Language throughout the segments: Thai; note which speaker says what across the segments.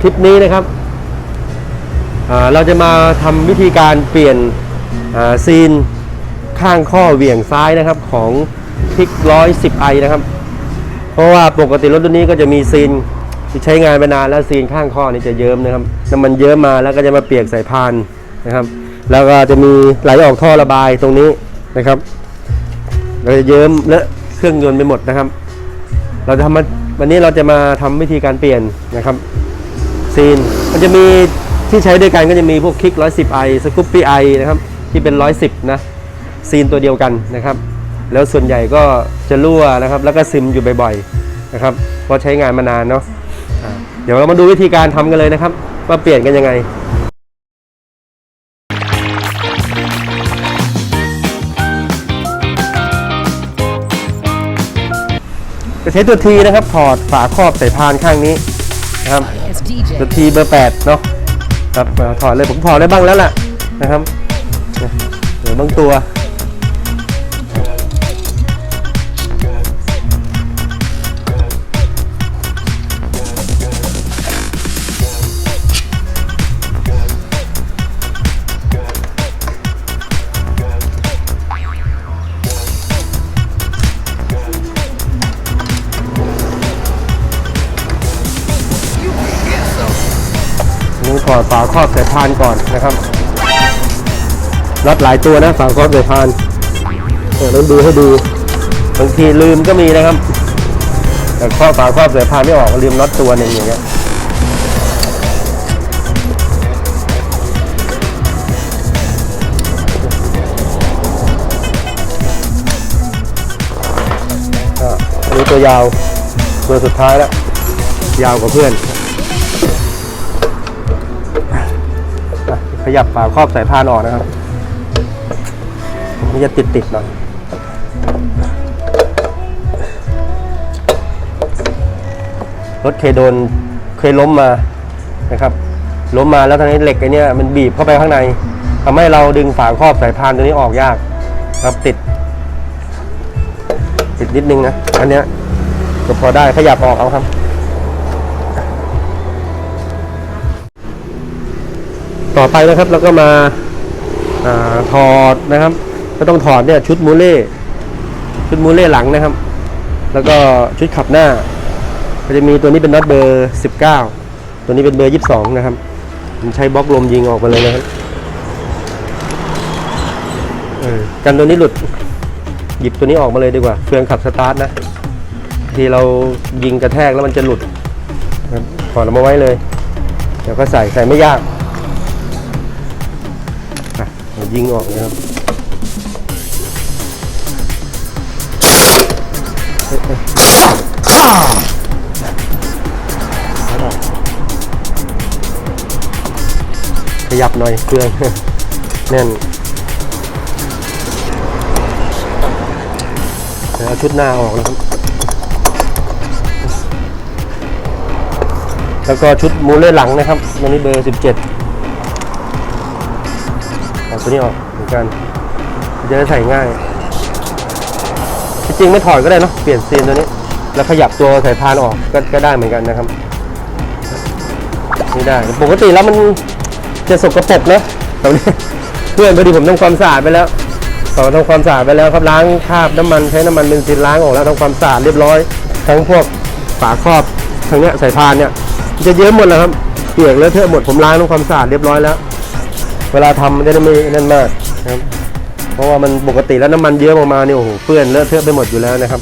Speaker 1: คลิปนี้นะครับ เราจะมาทำวิธีการเปลี่ยนซีนข้างข้อเหวี่ยงซ้ายนะครับของพิกร้อยสิบไอนะครับ เพราะว่าปกติรถตัวนี้ก็จะมีซีนที่ใช้งานมานานแล้วซีนข้างข้อนี่จะเยิ้มนะครับน้ำมันเยิ้มมาแล้วก็จะมาเปียกใส่พานนะครับ แล้วก็จะมีไหลออกท่อระบายตรงนี้นะครับเราจะเยิ้มเลอะเครื่องยนต์ไปหมดนะครับ เราจะทำมาวันนี้เราจะมาทำวิธีการเปลี่ยนนะครับ ซีน มันจะมีที่ใช้ด้วยกันก็จะมีพวกคลิก 110 i สกูปปี้ i นะครับที่เป็น 110 นะ ซีนตัวเดียวกันนะครับ แล้วส่วนใหญ่ก็จะรั่วนะครับ แล้วก็ซึมอยู่บ่อยๆนะครับเพราะใช้งานมานานเนาะเดี๋ยวเรามาดูวิธีการทำกันเลยนะครับ ว่าเปลี่ยนกันยังไงจะใช้ตัวทีนะครับ ถอดฝาครอบใส่พานข้างนี้ นะครับ
Speaker 2: It's DJ.
Speaker 1: ตัวทีเบอร์8เนาะครับเอาถอดเลยผมถอดได้บ้างแล้วล่ะนะครับเนี่ยเดี๋ยวบางตัว อดฝาครอบใส่พานก่อนนะครับรัดหลายตัวนะฝาครอบใส่พานเออต้องดูให้ดูบางทีลืมก็มีนะครับแต่ข้อฝาครอบใส่พานไม่ออกลืมน็อตตัวหนึ่งอย่างเงี้ยก็อันนี้ตัวยาวตัวสุดท้ายแล้ว ยาวกว่าเพื่อน ยับฝาครอบสายพานออกนะครับมันจะติดติดๆหน่อยรถเคยโดนเคยล้มมานะครับ ล้มมาแล้วทางนี้เหล็กไอ้เนี้ยมันบีบเข้าไปข้างในทำให้เราดึงฝาครอบสายพานตัวนี้ออกยาก ครับติด ติดนิดนึงนะอันเนี้ยก็พอได้ขยับออกเอาครับ ต่อไปนะครับเราก็มาอาถอดนะครับ ก็ต้องถอดเนี่ยชุดมูเล่ชุดมูเล่หลังนะครับ แล้วก็ชุดขับหน้าก็จะมีตัวนี้เป็นน็อตเบอร์ 19 ตัวนี้เป็นเบอร์ 22 นะครับผมใช้บล็อกลมยิงออกมาเลยนะครับเออกันตัวนี้หลุดหยิบตัวนี้ออกมาเลยดีกว่าเฟืองขับสตาร์ทนะทีเรายิงกระแทกแล้วมันจะหลุดนะครับถอดมาไว้เลย เดี๋ยวก็ใส่ใส่ไม่ยาก ยิงออกนะครับเอ๊ะเอ๊ะอ้าวเอาออกขยับหน่อยเครื่องแน่นเดี๋ยวเอาชุดหน้าออกนะครับ แล้วก็ชุดมูเล่หลังนะครับ ตัวนี้เบอร์ 17 เอาตัวนี้ออกเหมือนกัน จะได้ใส่ง่าย จริงไม่ถอดก็ได้เนอะเปลี่ยนซีนตัวนี้ แล้วขยับตัวสายพานออกก็ก็ได้เหมือนกันนะครับ นี่ได้ ปกติแล้วมันจะสกปรกนะตรงนี้เพื่อนพอดีผมทำความสะอาดไปแล้วต่อทำความสะอาดไปแล้วครับล้างคราบน้ำมันใช้น้ำมันเบนซินล้างออกแล้วทำความสะอาดเรียบร้อย ทั้งพวกฝาครอบทั้งเนี้ยสายพานเนี่ยมันจะเยอะหมดแล้วครับเปียกเลอะเทอะหมดผมล้างทำความสะอาดเรียบร้อยแล้ว เวลาทำมันจะได้ไม่นั่นมากนะครับ เพราะว่ามันปกติแล้วน้ำมันเยอะออกมาเนี่ยโอ้โหเปื้อนเลอะเทอะไปหมดอยู่แล้วนะครับ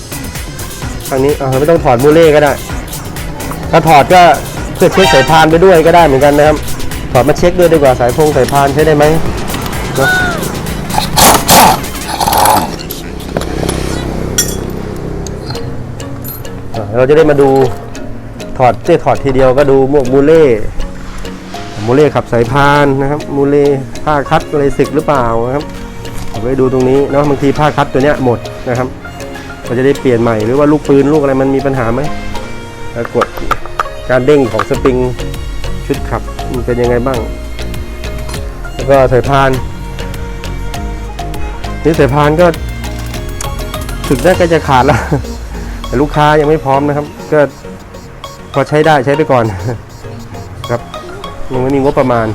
Speaker 1: ทางนี้อ่าไม่ต้องถอดมูเล่ก็ได้ ถ้าถอดก็เพื่อเช็คสายพานไปด้วยก็ได้เหมือนกันนะครับ ถอดมาเช็คด้วยดีกว่าสายพงสายพานใช้ได้ไหมเนอะเราจะได้มาดูถอดเจ๊ถอดทีเดียวก็ดูหมวกมูเล่ มูเล่ขับสายพานนะครับมูเล่ผ้าคัดอะไรสึกหรือเปล่านะครับเอาไว้ดูตรงนี้เนาะบางทีผ้าคัดตัวเนี้ยหมดนะครับเราจะได้เปลี่ยนใหม่หรือว่าลูกปืนลูกอะไรมันมีปัญหาไหมแล้วกดการเด้งของสปริงชุดขับมันเป็นยังไงบ้าง แล้วก็สายพานนี่สายพานก็ถึกได้ก็จะขาดแล้ว แต่ลูกค้ายังไม่พร้อมนะครับ ก็พอใช้ได้ใช้ไปก่อน ยังไม่มีงบประมาณ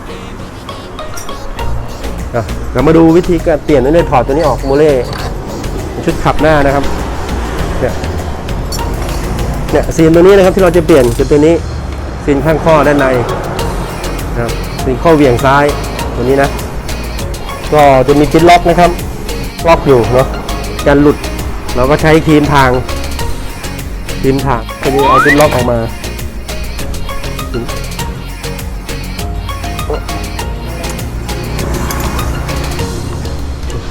Speaker 1: เรามาดูวิธีการเปลี่ยนนั่นเลยถอดตัวนี้ออกโมเล่ชุดขับหน้านะครับเนี่ยเนี่ยซีนตัวนี้นะครับที่เราจะเปลี่ยนคือตัวนี้ซีนข้างข้อด้านในนะครับซีนข้อเหวี่ยงซ้ายตัวนี้นะ ก็จะมีปิดล็อกนะครับล็อกอยู่เนาะการหลุดเราก็ใช้ครีมทางครีมทางก็จะเอาปิดล็อกออกมา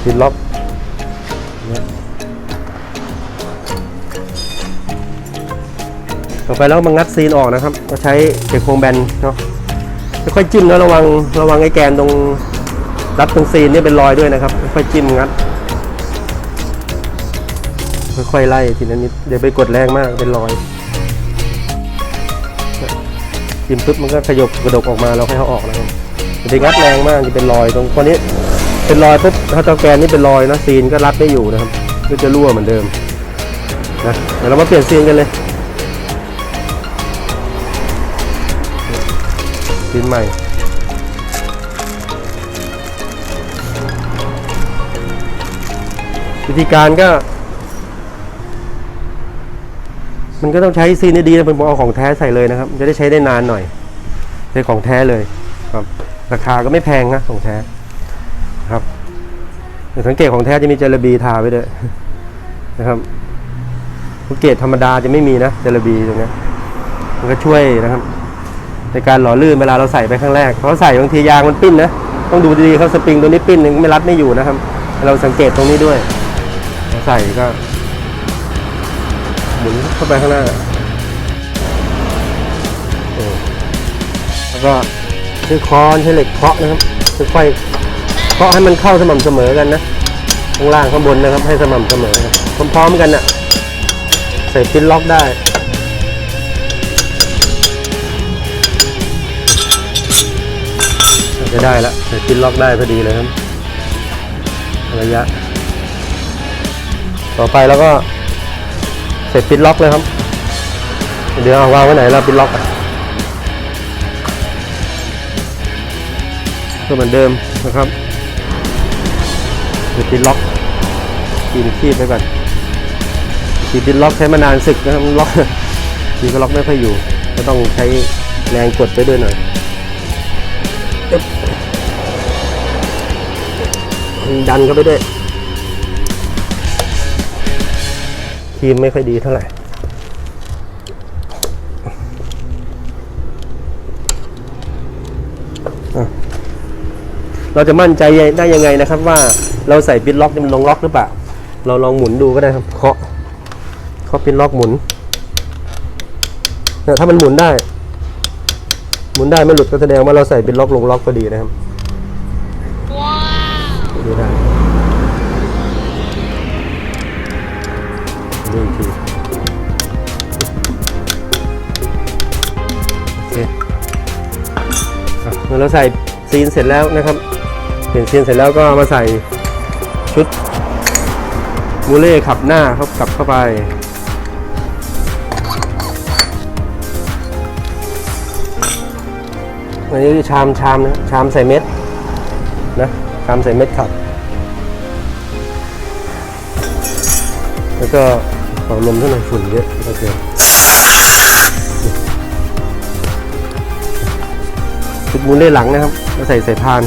Speaker 1: ปิดล็อกต่อไปแล้วมางัดซีนออกนะครับ ก็ใช้เด็กโครงแบนเนาะค่อยจิ้มแล้วระวังระวังไอ้แกนตรงรัดตรงซีนเนี่ยเป็นรอยด้วยนะครับค่อยจิ้มงัดค่อยๆไล่ทีละนิดเดี๋ยวไปกดแรงมากเป็นรอยจิ้มปุ๊บมันก็ขยบกระดกออกมาเราค่อยเอาออกนะครับอย่าไปงัดแรงมากจะเป็นรอยตรงตัวนี้ เป็นรอยปุ๊บถ้าตะแกนนี่เป็นรอยนะซีนก็รัดไม่อยู่นะครับก็จะรั่วเหมือนเดิมนะเดี๋ยวเรามาเปลี่ยนซีนกันเลยชิ้นใหม่วิธีการก็ มันก็ต้องใช้ซีนดีๆนะผมเอาของแท้ใส่เลยนะครับ จะได้ใช้ได้นานหน่อยใช้ของแท้เลยครับ ราคาก็ไม่แพงนะของแท้ สังเกตของแท้จะมีเจลาบีทาไว้ด้วยนะครับสังเกตธรรมดาจะไม่มีนะเจลาบีตรงนี้มันก็ช่วยนะครับ ในการหล่อลื่นเวลาเราใส่ไปครั้งแรกเพราะใส่บางทียางมันปิ้นนะต้องดูดีๆครับสปริงตัวนี้ปิ้นหนึ่งไม่รัดไม่อยู่นะครับ เราสังเกตตรงนี้ด้วย ใส่ก็หมุนเข้าไปข้างหน้าโอ้แล้วก็ใช้ค้อนใช้เหล็กเคาะนะครับค่อยๆาะให้มันเข้าสม่ำเสมอกันนะข้างล่างข้างบนนะครับ ให้สม่ำเสมอพร้อมๆกันนะ่ะใส่ปิ้นล็อกได้จะได้ละใส่ปิ้นล็อกได้พอดีเลยครับระยะ ต่อไปแล้วก็ใส่ปิ้นล็อกเลยครับ เดี๋ยวเอาวางไว้ไหนเราปิ้นล็อกก็เหมือนเดิมนะครับ ใส่ปิ้นล็อกกินคีบไปก่อนทีปิ้นล็อกใช้มานานสึกนะครับล็อกทีก็ล็อกไม่ค่อยอยู่ ก็ต้องใช้แรงกดไปด้วยหน่อยดันเข้าไปด้วยครีมไม่ค่อยดีเท่าไหร่อะเราจะมั่นใจได้ยังไงนะครับว่า เราใส่ปินล็อกนี่มันลงล็อกหรือเปล่า เราลองหมุนดูก็ได้ครับ เคาะ เคาะปินล็อกหมุนเนี่ยถ้ามันหมุนได้ หมุนได้ไม่หลุดก็แสดงว่าเราใส่ปินล็อกลงล็อกพอดีนะครับดูได้ดูอีกทีโอเคเมื่อเราใส่ซีนเสร็จแล้วนะครับ เปลี่ยนซีนเสร็จแล้วก็มาใส่ ชุดมูเล่ขับหน้าเข้ากลับเข้าไป อันนี้ชามชามนะชามใส่เม็ดนะตามใส่เม็ดขับ แล้วก็เป่าลมเท่าไหร่ฝุ่นเยอะก็เกินชุดมูเล่หลังนะครับก็ใส่ใส่พาน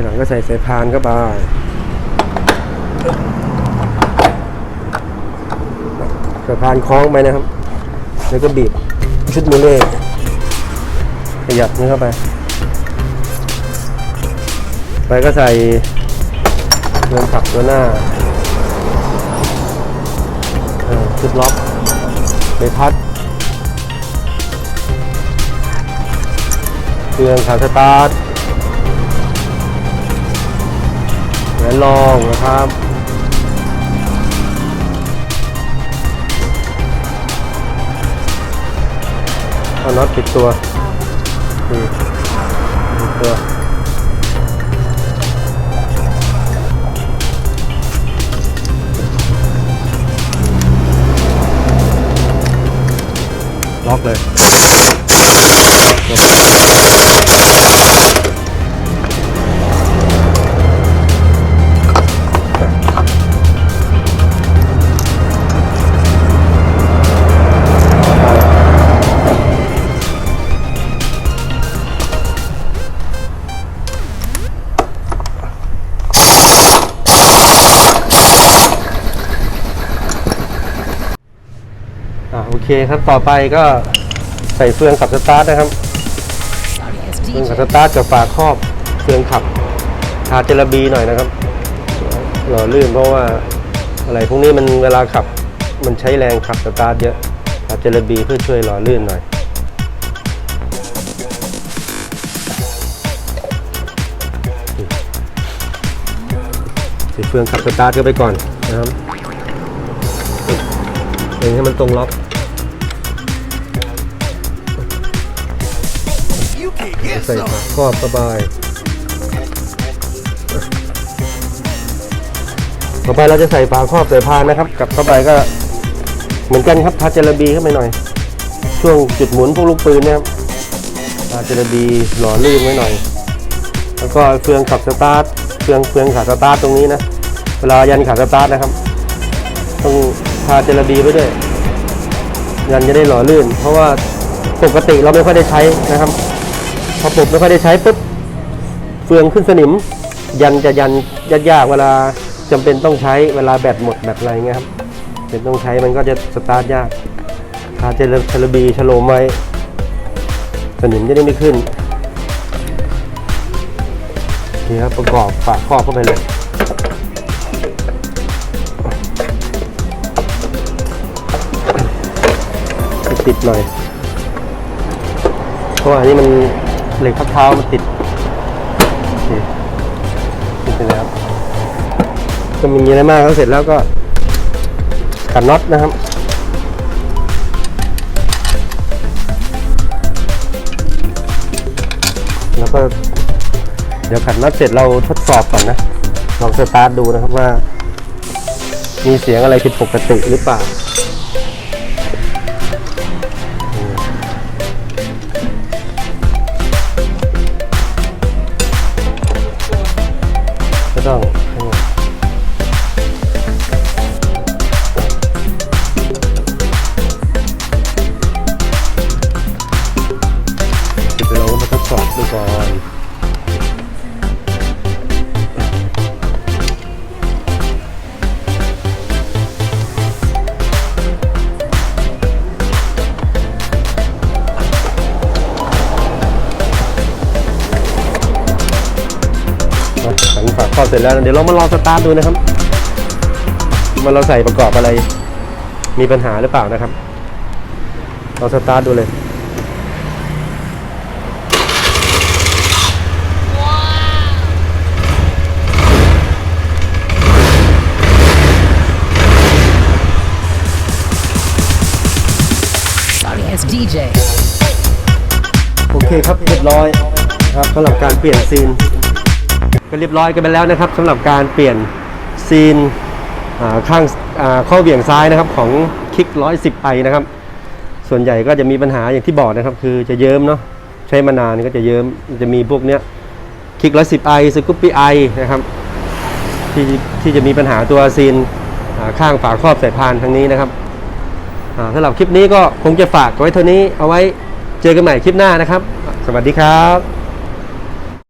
Speaker 1: นหลังก็ใส่สายพานเข้าไปสายพานคล้องไปนะครับ แล้วก็บีบชุดมูเล่ขยับนี่เข้าไป ไปก็ใส่เงินผักตัวหน้าชุดล็อกใบพัดเครื่องขาสตาร์ท และลองนะครับเอาน็อตปิดตัวปิดตัว เคครับต่อไปก็ใส่เฟืองขับสตาร์ทนะครับเฟืองขับสตาร์ทกับฝาครอบเฟืองขับทาเจลบีหน่อยนะครับหล่อลื่นเพราะว่าอะไรพวกนี้มันเวลาขับมันใช้แรงขับสตาร์ทเยอะทาเจลบีเพื่อช่วยหล่อลื่นหน่อยใส่เฟืองขับสตาร์ทเข้าไปก่อนนะครับเองให้มันตรงล็อก ใส่ฝาครอบสบายต่อไปเราจะใส่ฝาครอบใส่พานนะครับกับเข้าไปก็เหมือนกันครับทาเจลบีเข้าไปหน่อย ช่วงจุดหมุนพวกลูกปืนเนะครับทาเจลบีหล่อลื่นไว้หน่อย แล้วก็เฟืองขับสตาร์ทเฟืองเฟืองขาสตาร์ทตรงนี้นะเวลายันขาสตาร์ทนะครับต้องทาเจลบีไว้ด้วยยันจะได้หล่อลื่น เพราะว่าปกติเราไม่ค่อยได้ใช้นะครับ พอปลุกไม่ค่อยได้ใช้ปุ๊บเฟืองขึ้นสนิม ยันจะยันยากๆเวลาจำเป็นต้องใช้เวลาแบตหมดแบตอะไรเงี้ยครับเป็นต้องใช้มันก็จะสตาร์ทยากทาเจลเจลบีฉโลมไว้สนิมจะได้ไม่ขึ้นนี่ครับประกอบฝาครอบเข้าไปเลยติดหน่อย เพราะว่าอันนี้มัน เหล็กทับเท้ามันติดโอเคติดไปแล้วก็มีอะไรมากแล้วเสร็จแล้วก็ขันน็อตนะครับแล้วก็เดี๋ยวขันน็อตเสร็จเราทดสอบก่อนนะลองสตาร์ทดูนะครับว่า มีเสียงอะไรผิดปกติหรือเปล่า รอบเสร็จแล้วเดี๋ยวเรามาลองสตาร์ทดูนะครับว่าเราใส่ประกอบอะไร มีปัญหาหรือเปล่านะครับเราสตาร์ทดูเลย
Speaker 2: Starting as DJ.
Speaker 1: โอเคครับเรียบร้อยครับสำหรับการเปลี่ยนซีน ก็เรียบร้อยกันไปแล้วนะครับสำหรับการเปลี่ยนซีนข้างาข้อเหวี่ยงซ้ายนะครับของคิก 110ไอนะครับ ส่วนใหญ่ก็จะมีปัญหาอย่างที่บอกนะครับคือจะเยิ้มเนาะใช้มานานก็จะเยิ้มจะมีพวกเนี้ยคิก 110ไอสกูปปี้ไอนะครับที่ที่จะมีปัญหาตัวซีนข้างฝาครอบสายพานทางนี้นะครับสำหรับคลิปนี้ก็คงจะฝากไว้เท่านี้เอาไว้เจอกันใหม่คลิปหน้านะครับ สวัสดีครับ